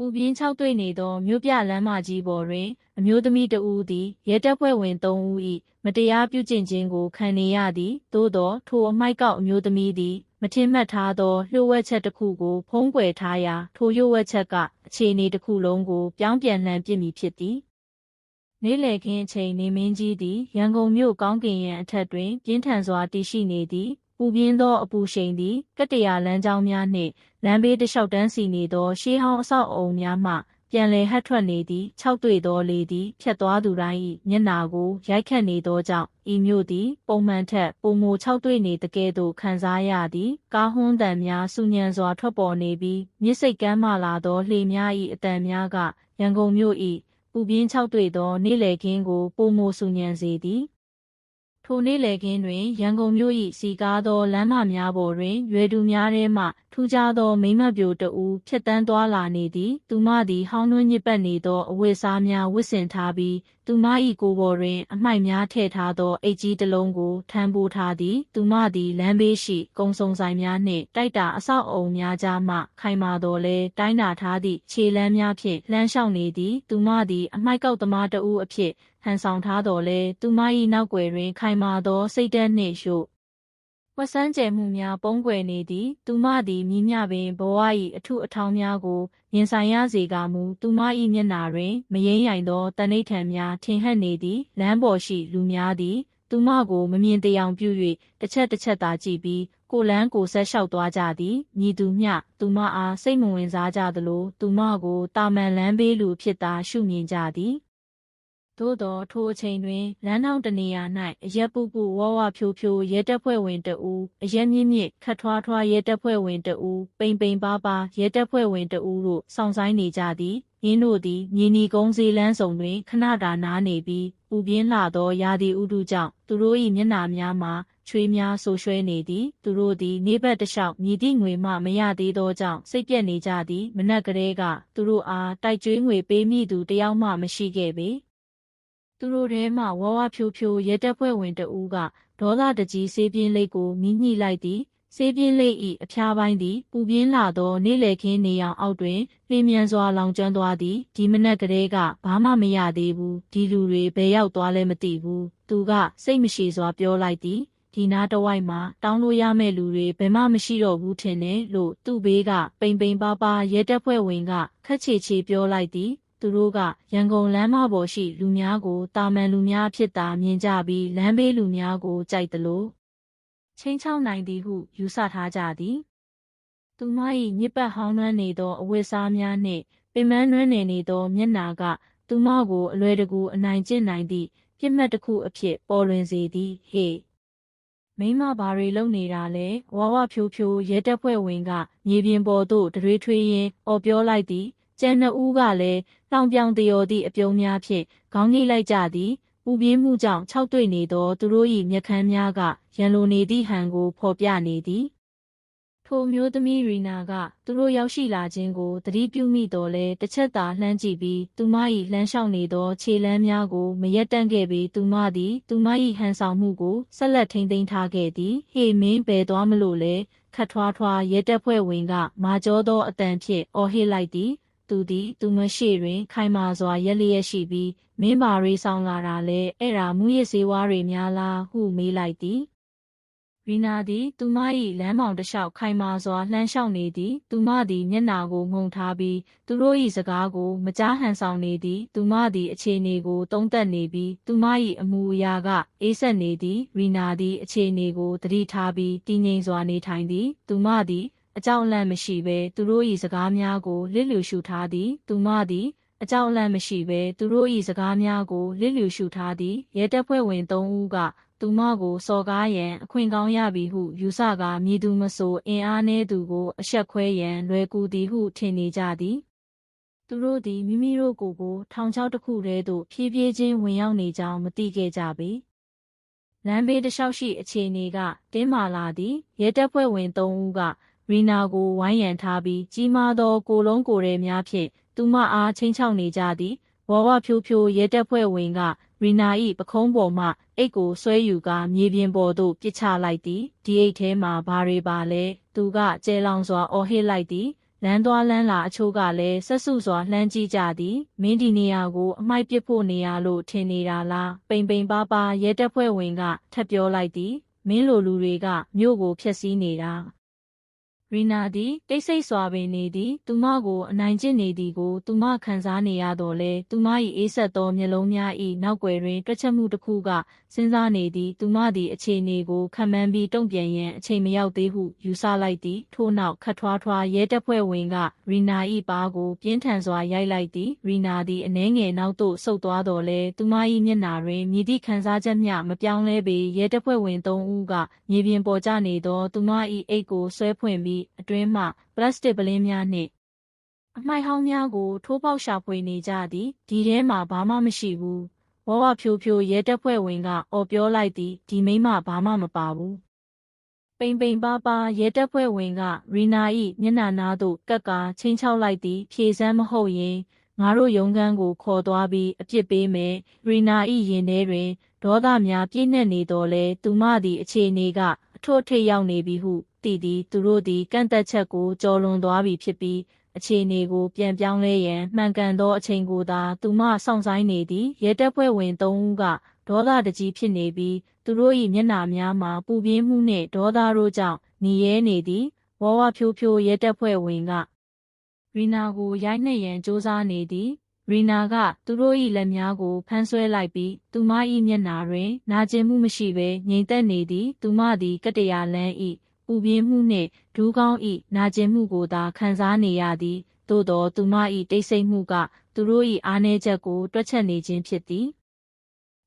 ပူပြင်းခြောက်သွေ့နေသောမြို့ပြလမ်းမကြီးပေါ်တွင် အမျိုးသမီးတဦးသည်ရဲတပ်ဖွဲ့ဝင်၃ဦး၏မတရားပြုကျင့်ခြင်းကိုခံနေရသည်သို့သောထိုအမိုက်ကောက်အမျိုးသမီးသည်မထင်မှတ်ထားသောလျှို့ဝှက်ချက်တစ်ခုကိုဖုံးကွယ်ထားရာထိုလျှို့ဝှက်ချက်ကအခြေအနေတစ်ခုလုံးကိုပြောင်းပြန်လှန်ပစ်မည်ဖြစ်သည်နေ့လည်ခင်းအချိန်နေမင်းကြီးသည်ရန်ကုန်မြို့ကောင်းကင်ရန်အထက်တွင်ပြင်းထန်စွာတည်ရှိနေသည် ပူပြင်းသောအပူရှိန်သည်ကတ္တရာလမ်းကြောင်းများနှင့်လမ်းဘေးတစ်လျှောက်တန်းစီနေသောရှေးဟောင်းအဆောက်အအုံများမှပြန်လည်ဟပ်ထွက်နေသည်ခြောက်သွေ့သောလေသည်ဖြတ်သွားသူတိုင်း၏မျက်နာကိုရိုက်ခတ်နေသောကြောင့်ဤမြို့သည် ပုံမှန်ထက်ပုံမိုခြောက်သွေ့နေတကဲ့သို့ခံစားရသည်ကားဟွန်းတံများစူညံစွာထွက်ပေါ်နေပြီးမြစ်စိတ်ကမ်းမှလာသောလှေများ၏အတန်များကရန်ကုန်မြို့၏ပူပြင်းခြောက်သွေ့သော နေ့လည်ခင်းကိုပုံမိုစူညံစေသည် ထိုနေ့လည်ခင်းတွင် ရန်ကုန်မြို့၏စီကားသောလမ်းမများပေါ်တွင် ရွယ်သူများထဲမှ ထူးခြားသော မိမ့်မပြိုတဦး ဖြတ်တန်းသွားလာနေသည် သူမသည် ဟောင်းနှွမ်းညစ်ပတ်နေသော အဝတ်စားများ ဝတ်ဆင်ထားပြီး သူမ၏ကိုယ်ပေါ်တွင် အမိုက်များထည့်ထားသောအိတ်ကြီးတစ်လုံးကိုထမ်းပိုးထားသည် သူမသည်လမ်းဘေးရှိကုံစုံဆိုင်များနှင့်တိုက်တာအဆောက်အုံများကြားမှ ခိုင်မာတော်လဲတိုင်းတာထားသည့်ခြေလမ်းများဖြင့်လှမ်းလျှောက်နေသည် သူမသည်အမိုက်ကောက်သမားတဦးအဖြစ်ဟန်ဆောင်ထားတော်လဲသူမ၏နောက်ွယ်တွင် ခိုင်မာသောစိတ်ဓာတ်နှင့်ရှို့ ဝက်ဆန်းကျယ်မှုများပုံကွယ်နေသည် သူမသည်မိမြပင်ဘဝ၏အထုအထောင်းများကိုရင်ဆိုင်ရစေကမူသူမ၏မျက်နာတွင်မယိမ့်ရိုင်သောတဏိဋ္ဌံများထင်ဟပ်နေသည်လမ်းပေါ်ရှိလူများသည် သူမကိုမမြင်တရားပြု၍တစ်ချက်တစ်ချက်သာကြည့်ပြီးကိုလန်းကိုဆက်လျှောက်သွားကြသည်ညီသူမျှသူမအားစိတ်မဝင်စားကြသလို သူမကိုတာမန်လမ်းဘေးလူဖြစ်သာရှုမြင်ကြသည် သို့သောထိုအချိန်တွင်လမ်းထောင့်တနေရာ၌အရက်ပုပုဝဝဖြိုးဖြိုးရဲတပ်ဖွဲ့ဝင်တဦးအရက်မြင့်မြင့်ခတ်ထွားထွားရဲတပ်ဖွဲ့ဝင်တဦးပိန်ပိန်ပါပါရဲတပ်ဖွဲ့ဝင်တဦးတို့စောင့်ဆိုင်နေကြသည်ရင်းတို့သည်မြေနီကုန်းစည်းလန်းဆောင်တွင်ခဏတာနားနေပြီးပူပြင်းလာသောရာသီဥတုကြောင့်သူတို့၏မျက်နှာများမှာချွေးများဆိုးရွှဲနေသည်သူတို့သည်နေဘက်တစ်လျှောက်မြည်သည့်ငွေမှမရသေးသောကြောင့်စိတ်ပြက်နေကြသည်မနက်ကလေးကသူတို့အားတိုက်ကျွေးငွေပေးမိသူတယောက်မှမရှိခဲ့ပေ သူတို့ထဲမှဝဝဖြိုးဖြိုးရဲတပ်ဖွဲ့ဝင်တဦးကဒေါသတကြီးဆေးပြင်းလိတ်ကိုမိညှိလိုက်သည်ဆေးပြင်းလိတ်၏အဖျားပိုင်းသည်ပူပြင်းလာသောနေ့လည်ခင်းနေရောင်အောက်တွင်လျင်မြန်စွာလောင်ကျွမ်းသွားသည်ဒီမနက်ကလေးကဘာမှမရသေးဘူးဒီလူတွေဘယ်ရောက်သွားလဲမသိဘူးသူကစိတ်မရှိစွာပြောလိုက်သည်ဒီနားတဝိုက်မှာတောင်းလို့ရမယ့်လူတွေဘယ်မှမရှိတော့ဘူးထင်တယ်လို့သူ့ဘေးကပိန်ပိန်ပါပါရဲတပ်ဖွဲ့ဝင်ကခက်ချေချေပြောလိုက်သည် သူတို့ကရန်ကုန်လမ်းမပေါ်ရှိလူများကိုတာမန်လူများဖြစ်တာမြင်ကြပြီးလမ်းဘေးလူများကိုကြိုက်သလိုချင်းချောင်းနိုင်သည်ဟုယူဆထားကြသည်သူမ၏မြစ်ပတ်ဟောင်းနှွမ်းနေသောအဝတ်စားများနှင့်ပင်မနှွမ်းနေနေသောမျက်နာက သူမကိုအလွယ်တကူအနိုင်ကျင့်နိုင်သည့်ပြစ်မှတ်တစ်ခုအဖြစ်ပေါ်လွင်စေသည်ဟေ့မိမဘာတွေလုပ်နေတာလဲဝါဝဖြိုးဖြိုးရဲတပ်ဖွဲ့ဝင်ကမြေပြင်ပေါ်သို့တရွေထွေးရင်းအော်ပြောလိုက်သည် ကျန်နှစ်ဦးကလည်းလောင်ပြောင်တယောသည့်အပြုံးများဖြင့်ခေါင်းငိလိုက်ကြသည်ပူပြင်းမှုကြောင့်ခြောက်သွေ့နေသောသူတို့၏မျက်ခမ်းများကရန်လိုနေသည့်ဟန်ကိုဖော်ပြနေသည်ထိုမျိုးသမီးရီနာကသူတို့ရောက်ရှိလာခြင်းကိုသတိပြုမိတော်လဲတစ်ချက်သာလှမ်းကြည့်ပြီးသူမ၏လှမ်းလျှောက်နေသောခြေလမ်းများကိုမရက်တန့်ခဲ့ပြီးသူမသည်သူမ၏ဟန်ဆောင်မှုကိုဆက်လက်ထိန်းသိမ်းထားခဲ့သည်ဟေမင်းဘယ်သွားမလို့လဲခတ်ထွားထွားရဲတပ်ဖွဲ့ဝင်ကမာကျောသောအတန်ဖြင့်အော်ဟစ်လိုက်သည် သူသည်သူမရှိတွင် ခိုင်မာစွာရက်လျက်ရှိပြီးမင်းမာရီဆောင်လာတာလဲအဲ့ဒါမူရစ်စေဝါတွေများလားဟုမေးလိုက်သည်ရီနာသည် သူမ၏လမ်းမောင်တစ်လျှောက်ခိုင်မာစွာလှမ်းလျှောက်နေသည် သူမသည်မျက်နာကိုငုံထားပြီး သူတို့၏စကားကို မကြားဟန်ဆောင်နေသည် သူမသည်အခြေအနေကိုတုံးသက်နေပြီး သူမ၏အမူအရာက အေးဆက်နေသည် ရီနာသည်အခြေအနေကိုသတိထားပြီးတည်ငြိမ်စွာနေထိုင်သည် သူမသည် အကြောက်အလန့်မရှိဘဲသူတို့၏စကားများကိုလစ်လျူရှုထားသည် သူမသည် အကြောက်အလန့်မရှိဘဲသူတို့၏စကားများကိုလစ်လျူရှုထားသည်ရဲတပ်ဖွဲ့ဝင်၃ဦးကသူမကိုစော်ကားရန်အခွင့်ကောင်းရပြီဟုယူဆကာမြည်သူမဆိုအင်အားနည်းသူကိုအဆက်ခွဲရန်လွယ်ကူသည်ဟုထင်နေကြသည်သူတို့သည်မိမိတို့ကိုယ်ကိုထောင်ချောက်တစ်ခုတည်းသို့ဖြည်းဖြည်းချင်းဝင်ရောက်နေကြောင်းမသိခဲ့ကြပေလမ်းဘေးတစ်လျှောက်ရှိအခြေအနေကတင်းမာလာသည်ရဲတပ်ဖွဲ့ဝင်၃ဦးက ရီနာကိုဝိုင်းရံထားပြီးကြီးမားသောကိုလုံးကိုယ်ရဲများဖြင့်သူမအားချင်းချောက်နေကြသည်ဝါဝဖြိုးဖြိုးရဲတပ်ဖွဲ့ဝင်ကရီနာ၏ပခုံးပေါ်မှအိတ်ကိုဆွဲယူကာမြေပြင်ပေါ်သို့ပစ်ချလိုက်သည်ဒီအိတ်ထဲမှာဘာတွေပါလဲသူကကျဲလောင်စွာအော်ဟစ်လိုက်သည်လမ်းသွားလမ်းလာအချို့ကလည်းဆက်စုစွာလှမ်းကြည့်ကြသည်မင်းဒီနေရာကိုအမိုက်ပစ်ဖို့နေရလို့ထင်နေတာလားပိန်ပိန်ပါပါရဲတပ်ဖွဲ့ဝင်ကထပ်ပြောလိုက်သည်မင်းလိုလူတွေကမြို့ကိုဖျက်ဆီးနေတာ ရီနာသည်တိတ်ဆိတ်စွာပင်နေသည် သူမကိုအနိုင်ကျင့်နေသည်ကို သူမခံစားနေရတော့လဲသူမ၏အေးဆက်သောမျက်လုံးများ၏နောက်ွယ်တွင်တွက်ချက်မှုတစ်ခုကစဉ်းစားနေသည်သူမသည်အခြေအနေကိုခံမှန်းပြီးတုံ့ပြန်ရန်အချိန်မရောက်သေးဟုယူဆလိုက်သည်ထို့နောက်ခတ်ထွားထွားရဲတပ်ဖွဲ့ဝင်ကရီနာ၏ပါးကိုပြင်းထန်စွာရိုက်လိုက်သည်ရီနာသည်အနှဲငယ်နောက်သို့ဆုတ်သွားတော်လဲသူမ၏မျက်နှာတွင်မြည်သည့်ခံစားချက်မျှမပြောင်းလဲပေရဲတပ်ဖွဲ့ဝင်သုံးဦးကမြေပြင်ပေါ်ကျနေသောသူမ၏အိတ်ကိုဆွဲဖွင့်ပြီးအတွင်းမှပလတ်စတစ်ပလင်းများနှင့်အမိုက်ဟောင်းများကို ထိုးပေါက်ရှာဖွေနေကြသည်ဒီထဲမှာဘာမှမရှိဘူးဝဝဖြိုးဖြိုးရဲတပ်ဖွဲ့ဝင်ကအော်ပြောလိုက်သည်ဒီမိမဘာမှမပါဘူးပိန်ပိန်ပါပါရဲတပ်ဖွဲ့ဝင်ကရီနာ၏မျက်နှာနာသို့ကပ်ကာချင်းချောက်လိုက်သည်ဖြေစမ်းမဟုတ်ရင်ငါတို့ရုံးခန်းကိုခေါ်သွားပြီးအပြစ်ပေးမယ်ရီနာ၏ရင်ထဲတွင်ဒေါသများပြည့်နှက်နေတော်လဲသူမသည်အခြေအနေကအထွတ်ထိပ်ရောက်နေပြီဟု သိသည်သူတို့သည်ကန့်သက်ချက်ကိုကြော်လွန်သွားပြီဖြစ်ပြီးအခြေအနေကိုပြန်ပြောင်းလဲရန်မှန်ကန်သောအချိန်ကိုသာသူမစောင့်ဆိုင်နေသည်ရဲတပ်ဖွဲ့ဝင်၃ဦးကဒေါသတကြီးဖြစ်နေပြီးသူတို့၏မျက်နှာများမှာပူပြင်းမှုနှင့်ဒေါသတို့ကြောင့်หนีရဲနေသည်ဝဝဖြိုးဖြိုးရဲတပ်ဖွဲ့ဝင်ကရီနာကိုရိုက်နှက်ရန်စ조사နေသည်ရီနာကသူတို့၏လက်များကိုဖမ်းဆွဲလိုက်ပြီးသူမ၏မျက်နှာတွင် နာကျင်မှုမရှိဘဲငြိမ်သက်နေသည်သူမသည်ကတရာလန်း၏ ပူပြင်းမှုနှင့်ဒူးကောင်း၏နာကျင်မှုကိုသာခံစားနေရသည်သို့သောသူမ၏တိတ်ဆိတ်မှုက သူတို့၏အားနည်းချက်ကို တွက်ချက်နေခြင်းဖြစ်သည်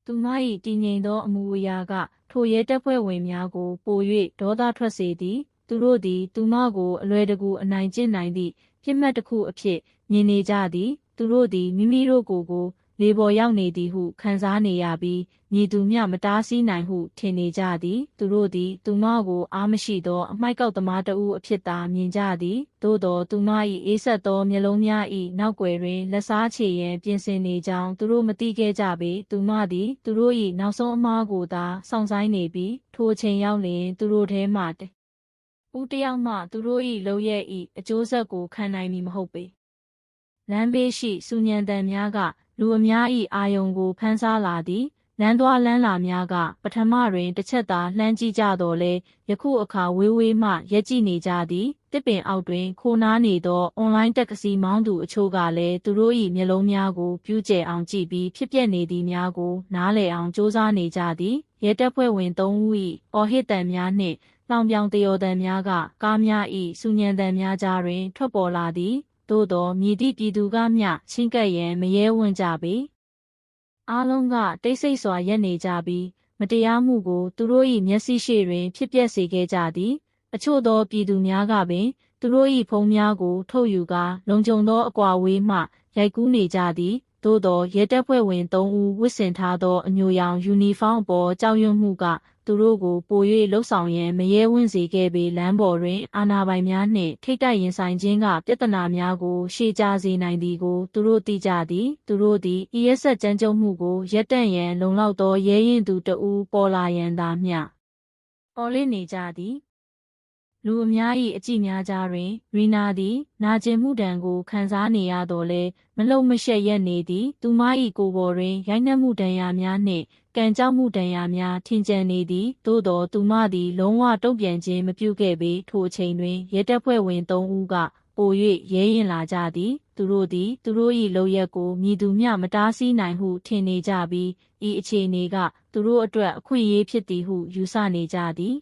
သူမ၏တည်ငြိမ်သောအမူအရာက ထိုရဲတပ်ဖွဲ့ဝင်များကို ပို၍ဒေါသထွက်စေသည် သူတို့သည် သူမကိုအလွယ်တကူအနိုင်ကျင့်နိုင်သည့်ပြစ်မှတ်တစ်ခုအဖြစ်မြင်နေကြသည် သူတို့သည်မိမိတို့ကိုယ်ကို လေပေါ်ရောက်နေသည်ဟုခံစားနေရပြီးမြည်သူမျှမတားဆီးနိုင်ဟုထင်နေကြသည် သူတို့သည်သူမကိုအားမရှိသောအမိုက်ကောက်သမားတဦးအဖြစ်သာမြင်ကြသည်သို့သောသူမ၏အေးဆက်သောမျက်လုံးများ၏နောက်ွယ်တွင်လက်စားချေရန်ပြင်ဆင်နေကြောင်းသူတို့မသိခဲ့ကြပေသူမသည်သူတို့၏နောက်ဆုံးအမားကိုသာစောင့်ဆိုင်နေပြီးထိုအချိန်ရောက်လျင်သူတို့ထဲမှဦးတယောက်မှသူတို့၏လုံရဲ့၏အကျိုးဆက်ကိုခံနိုင်မည်မဟုတ်ပေလမ်းဘေးရှိစူညံတန်များက လူအများ၏အာယုံကိုဖန်းစားလာသည်လမ်းသွားလမ်းလာများက ပထမတွင်တစ်ချက်သာလှမ်းကြည့်ကြတော့လဲယခုအခါဝေးဝေးမှရက်ကြည့်နေကြသည်တစ်ပင်အောက်တွင် ခိုနားနေသောအွန်လိုင်းတက်ကစီမောင်းသူအချို့ကလည်းသူတို့၏မျက်လုံးများကိုပြူးကျဲအောင်ကြည့်ပြီးဖြစ်ပျက်နေသည်များကိုနားလည်အောင်စ조사နေကြသည်ရဲတပ်ဖွဲ့ဝင်၃ဦး၏အော်ဟစ်တံများနှင့်လောင်ပြောင်တယောတံများကကားများ၏စူညံတံများကြားတွင်ထွက်ပေါ်လာသည် သို့သောမြည်သည့်ပြည်သူကမျှချင်းကပ်ရန်မရဲဝံ့ကြပေအားလုံးကတိတ်ဆိတ်စွာရက်နေကြပြီးမတရားမှုကိုသူတို့၏မျက်စိရှေ့တွင် ဖြစ်ပျက်စေခဲ့ကြသည်အချို့သောပြည်သူများကပင် သူတို့၏ဖုံးများကို ထုတ်ယူကာလုံခြုံသောအကွာဝေးမှရိုက်ကူးနေကြသည် သို့သောရဲတပ်ဖွဲ့ဝင်၃ဦးဝတ်ဆင်ထားသောအမျိုးရောင်ယူနီဖောင်းအပေါ်ကြောက်ရွံ့မှုကသူတို့ကိုပို၍လှုပ်ဆောင်ရန်မရဲဝံ့စေခဲ့ပေလမ်းပေါ်တွင်အာဏာပိုင်များနှင့်ထိတ်တိုက်ရင်ဆိုင်ခြင်းကပြဿနာများကိုရှေ့ကြစေနိုင်သည်ကိုသူတို့သိကြသည်သူတို့သည်ဤရက်ဆက်ကြမ်းကြုတ်မှုကိုရပ်တန့်ရန်လုံလောက်သောရဲရင်သူတဦးပေါ်လာရန်သာမျှပေါ်လင့်နေကြသည် လူအများ၏အကြည့်များကြားတွင် ရီနာသည် နာကျင်မှုဒဏ်ကိုခံစားနေရတော့လဲမလုံမရှက်ရက်နေသည် သူမ၏ကိုယ်ပေါ်တွင်ရိုက်နှက်မှုဒဏ်ရာများနှင့်ကံကြောက်မှုဒဏ်ရာများထင်ကြံနေသည်သို့တော်သူမသည် လုံးဝတုံ့ပြန်ခြင်းမပြုခဲ့ပေထိုအချိန်တွင်ရဲတပ်ဖွဲ့ဝင်၃ဦးကပို၍ရဲရင်လာကြသည် သူတို့သည် သူတို့၏လုံရက်ကိုမြည်သူမျှမတားဆီးနိုင်ဟုထင်နေကြပြီးဤအခြေအနေက သူတို့အတွက်အခွင့်အရေးဖြစ်သည်ဟုယူဆနေကြသည်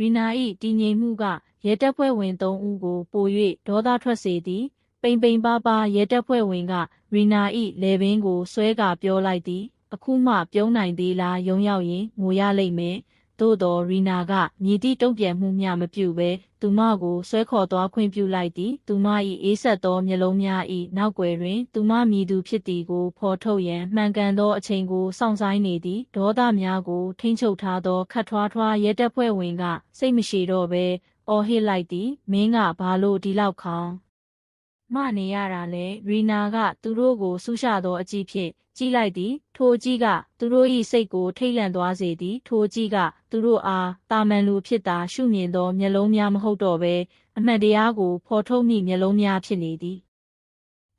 ရီနာ၏တည်ငြိမ်မှုကရဲတပ်ဖွဲ့ဝင်၃ဦးကိုပို၍ဒေါသထွက်စေသည်ပိန်ပိန်ပါပါရဲတပ်ဖွဲ့ဝင်ကရီနာ၏လေပင်ကိုဆွဲကာပြောလိုက်သည် အခုမှပြုံးနိုင်သေးလားယုံရောက်ရင်ငိုရလိမ့်မယ် သို့တော်ရီနာကမြည်သည့်တုံ့ပြန်မှုမျှမပြုဘဲသူမကိုဆွဲခေါ်သွားခွင့်ပြုလိုက်သည်သူမ၏အေးဆက်သောမျက်လုံးများ၏နောက်ွယ်တွင် သူမမည်သူဖြစ်သည်ကိုဖော်ထုတ်ရန်မှန်ကန်သောအချိန်ကိုစောင့်ဆိုင်နေသည်ဒေါသများကိုထိမ့်ချုပ်ထားသောခတ်ထွားထွားရဲတပ်ဖွဲ့ဝင်ကစိတ်မရှိတော့ဘဲအော်ဟစ်လိုက်သည်မင်းကဘာလို့ဒီလောက်ခေါင် မနေရတာလဲရီနာက သူတို့ကိုဆူရှသောအကြည့်ဖြင့်ကြည့်လိုက်သည် ထိုအကြည့်က သူတို့၏စိတ်ကိုထိတ်လန့်သွားစေသည် ထိုအကြည့်က သူတို့အားတာမန်လူဖြစ်တာရှုမြင်သောမျက်လုံးများမဟုတ်တော့ဘဲအမှန်တရားကိုဖော်ထုတ်မိမျက်လုံးများဖြစ်နေသည်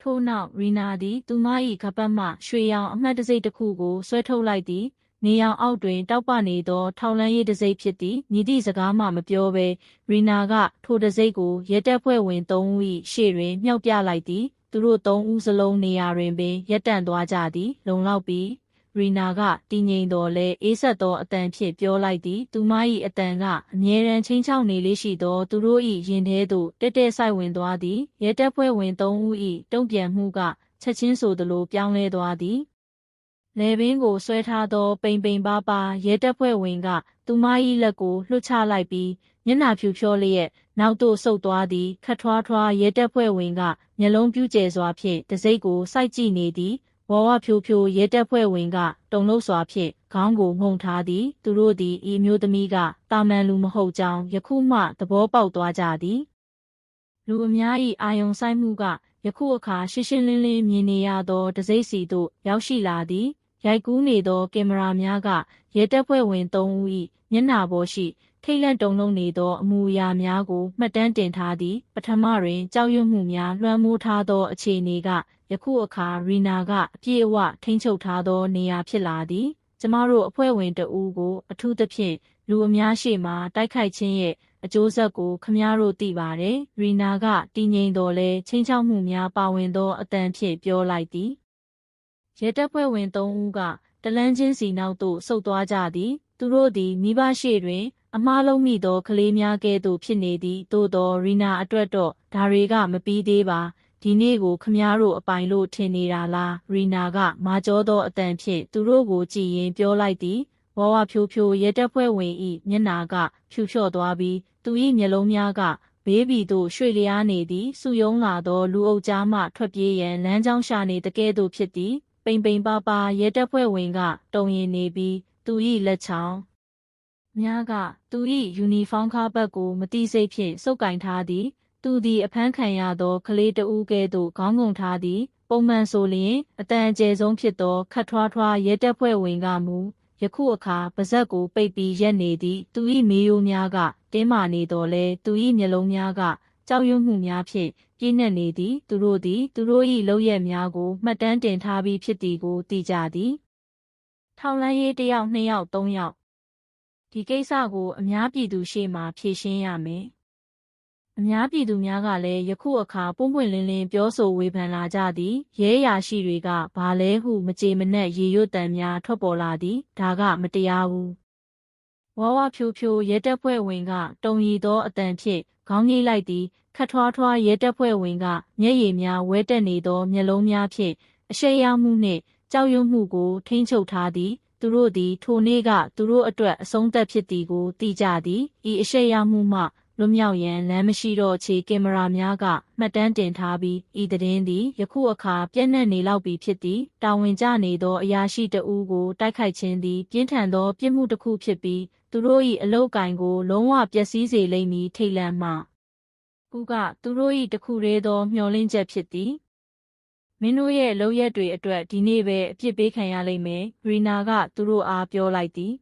ထို့နောက်ရီနာသည် သူမ၏ခပတ်မှရွှေရောင်အမှတ်တံဆိပ်တစ်ခုကိုဆွဲထုတ်လိုက်သည် နေရောင်အောက်တွင်တောက်ပနေသောထောင်လန်းရေးတစိမ့်ဖြစ်သည်မြည်သည့်စကားမှမပြောဘဲရီနာကထိုတစိမ့်ကိုရဲတပ်ဖွဲ့ဝင်၃ဦး၏ရှေ့တွင်မြှောက်ပြလိုက်သည်သူတို့၃ဦးစလုံးနေရာတွင်ပင်ရက်တန့်သွားကြသည် လုံလောက်ပြီးရီနာကတည်ငြိမ်တော်လဲအေးဆက်သောအတန်ဖြင့်ပြောလိုက်သည် သူမ၏အတန်ကအမြဲတမ်းချင်းချောက်နေလေးရှိသော သူတို့၏ရင်ထဲသို့တက်တက်ဆိုင်ဝင်သွားသည်ရဲတပ်ဖွဲ့ဝင်၃ဦး၏တုံ့ပြန်မှုကချက်ချင်းဆိုသလိုပြောင်းလဲသွားသည် လေပင်ကိုဆွဲထားသော ပိန်ပိန်ပါပါရဲတပ်ဖွဲ့ဝင်က သူမ၏လက်ကိုလွှတ်ချလိုက်ပြီးမျက်နှာဖြူဖြောလျက်နောက်သို့ဆုတ်သွားသည်ခတ်ထွားထွားရဲတပ်ဖွဲ့ဝင်ကမျက်လုံးပြူးကျဲစွာဖြင့်တစိမ့်ကိုစိုက်ကြည့်နေသည်ဝဝဖြိုးဖြိုးရဲတပ်ဖွဲ့ဝင်ကတုံလို့စွာဖြင့်ခေါင်းကိုငုံထားသည် သူတို့သည်ဤမျိုးသမီးကတာမန်လူမဟုတ်ကြောင်းယခုမှသဘောပေါက်သွားကြသည်လူအများ၏အာယုံဆိုင်မှုကယခုအခါရှင်းရှင်းလင်းလင်းမြင်နေရသောတစိမ့်စီသို့ရောက်ရှိလာသည် ရိုက်ကူးနေသောကင်မရာများကရဲတပ်ဖွဲ့ဝင်၃ဦး၏မျက်နှာပေါ်ရှိထိတ်လန့်တုန်လှုပ်နေသောအမူအရာများကိုမှတ်တမ်းတင်ထားသည်ပထမတွင်ကြောက်ရွံ့မှုများလွှမ်းမိုးထားသောအခြေအနေကယခုအခါရီနာကအပြည့်အဝထိန်းချုပ်ထားသောနေရာဖြစ်လာသည်ကျမတို့အဖွဲ့ဝင်တဦးကို အထူးသဖြင့်လူအများရှေ့မှတိုက်ခိုက်ခြင်းရဲ့အကျိုးဆက်ကိုခမည်းတော်သိပါတယ်ရီနာကတည်ငြိမ်တော်လဲချင်းချောက်မှုများပါဝင်သောအတန်ဖြင့်ပြောလိုက်သည် ရဲတပ်ဖွဲ့ဝင်၃ဦးကတလန်းချင်းစီနောက်သို့ဆုတ်သွားကြသည် သူတို့သည်မိဘရှေ့တွင် အမားလုံးမိသောကလေးများကဲ့သို့ဖြစ်နေသည်သို့သောရီနာအတွက်တော့ဒါတွေကမပြီးသေးပါဒီနေ့ကိုခမားတို့အပိုင်လို့ထင်နေတာလားရီနာကမာကျောသောအတန်ဖြင့်သူတို့ကိုကြည်ရင်ပြောလိုက်သည်ဝဝဖြိုးဖြိုးရဲတပ်ဖွဲ့ဝင်၏မျက်နာကဖြူလျှော့သွားပြီးသူ၏မျက်လုံးများကဘေးဘီသို့ရွှေလျားနေသည်စုယုံလာသောလူအုပ်ကြားမှထွက်ပြေးရန်လမ်းကြောင်းရှာနေတကဲ့သို့ဖြစ်သည် ပိန်ပိန်ပါပါရဲတပ်ဖွဲ့ဝင်ကတုံရင်နေပြီးသူ၏လက်ချောင်းများကသူ၏ယူနီဖောင်းကားဘက်ကိုမတိစိတ်ဖြင့်စုပ်ကင်ထားသည် သူသည်အဖမ်းခံရသောကလေးတဦးကဲ့သို့ခေါင်းငုံထားသည် ပုံမှန်ဆိုလျင်အတန်အကျယ်ဆုံးဖြစ်သောခတ်ထွားထွားရဲတပ်ဖွဲ့ဝင်ကမူယခုအခါပါဇက်ကိုပိတ်ပြီးရက်နေသည် သူ၏မေးရိုးများကတင်းမာနေတော်လဲသူ၏မျက်လုံးများကကြောက်ရွံ့မှုများဖြင့် ပြည့်နှက်နေသည်သူတို့သည် သူတို့၏လောက်ရက်များကိုမှတ်တမ်းတင်ထားပြီးဖြစ်သည်ကိုသိကြသည်ထောင်လန်းရေးတစ်ယောက်နှစ်ယောက်သုံးယောက်ဒီကိစ္စကိုအများပြည်သူရှေ့မှဖြေရှင်းရမယ်အများပြည်သူများကလည်းယခုအခါပွင့်ပွင့်လင်းလင်းပြောဆိုဝေဖန်လာကြသည်ရဲရာရှိတွေကဘာလဲဟုမကြေမနက်ရေရွတ်တံများထွက်ပေါ်လာသည်ဒါကမတရားဘူး ဝါဝဖြိုးဖြိုးရဲတပ်ဖွဲ့ဝင်ကတုံရီသောအတန်ဖြင့်ခေါင်းကြီးလိုက်သည်ခတ်ထွားထွားရဲတပ်ဖွဲ့ဝင်ကမျက်ရည်များဝဲတက်နေသောမျက်လုံးများဖြင့်အရှိရမှုနှင့်ကြောက်ရွံ့မှုကိုထိန်းချုပ်ထားသည်သူတို့သည်ထိုနေ့ကသူတို့အတွက်အဆုံးသက်ဖြစ်သည်ကိုသိကြသည်ဤအရှိရမှုမှလွတ်မြောက်ရန်လမ်းမရှိတော့ခြေကင်မရာများကမှတ်တမ်းတင်ထားပြီးဤသတင်းသည်ယခုအခါပြည့်နှက်နေလောက်ပြီဖြစ်သည်တာဝန်ကျနေသောအရာရှိတဦးကိုတိုက်ခိုက်ခြင်းသည်ပြင်းထန်သောပြစ်မှုတစ်ခုဖြစ်ပြီး သူတို့၏အလုတ်ကင်ကို လုံးဝပျက်စီးစေလိမ့်မည်ထိတ်လန့်မှကူကသူတို့၏တခုတည်းသောမျှော်လင့်ချက်ဖြစ်သည်မင်းတို့ရဲ့လုံရက်တွေအတွက်ဒီနေ့ပဲအပြစ်ပေးခံရလိမ့်မယ်ရီနာကသူတို့အားပြောလိုက်သည်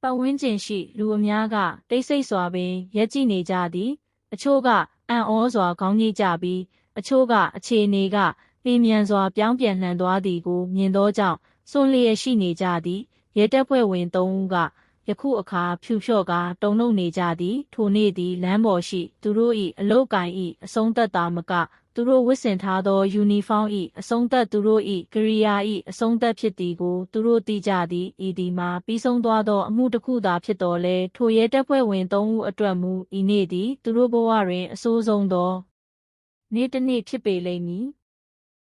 ပတ်ဝန်းကျင်ရှိ လူအများကတိတ်ဆိတ်စွာပင်ရက်ကြည့်နေကြသည် အချို့ကအံ့ဩစွာခေါင်းကြီးကြပြီး အချို့ကအခြေအနေကလျင်မြန်စွာပြောင်းပြန်လှန်သွားသည်ကိုမြင်သောကြောင့်စွန့်လျက်ရှိနေကြသည်ရဲတပ်ဖွဲ့ဝင်၃ဦးက ယခုအခါဖြူလျှော့ကာတုံလုံးနေကြသည် ထိုနေ့သည်လမ်းပေါ်ရှိ သူတို့၏အလုတ်ကင်၏အဆုံးသက်တာမကသူတို့ဝတ်ဆင်ထားသောယူနီဖောင်း၏အဆုံးသက်သူတို့၏ကရိယာ၏အဆုံးသက်ဖြစ်သည်ကိုသူတို့သိကြသည်ဤဒီမှာပြီးဆုံးသွားသောအမှုတစ်ခုသာဖြစ်တော်လဲထိုရဲတပ်ဖွဲ့ဝင်၃ဦးအတွက်မူဤနေ့သည်သူတို့ဘဝတွင်အဆိုးဆုံးသောနေ့တစ်နေ့ဖြစ်ပေလိမ့်မည်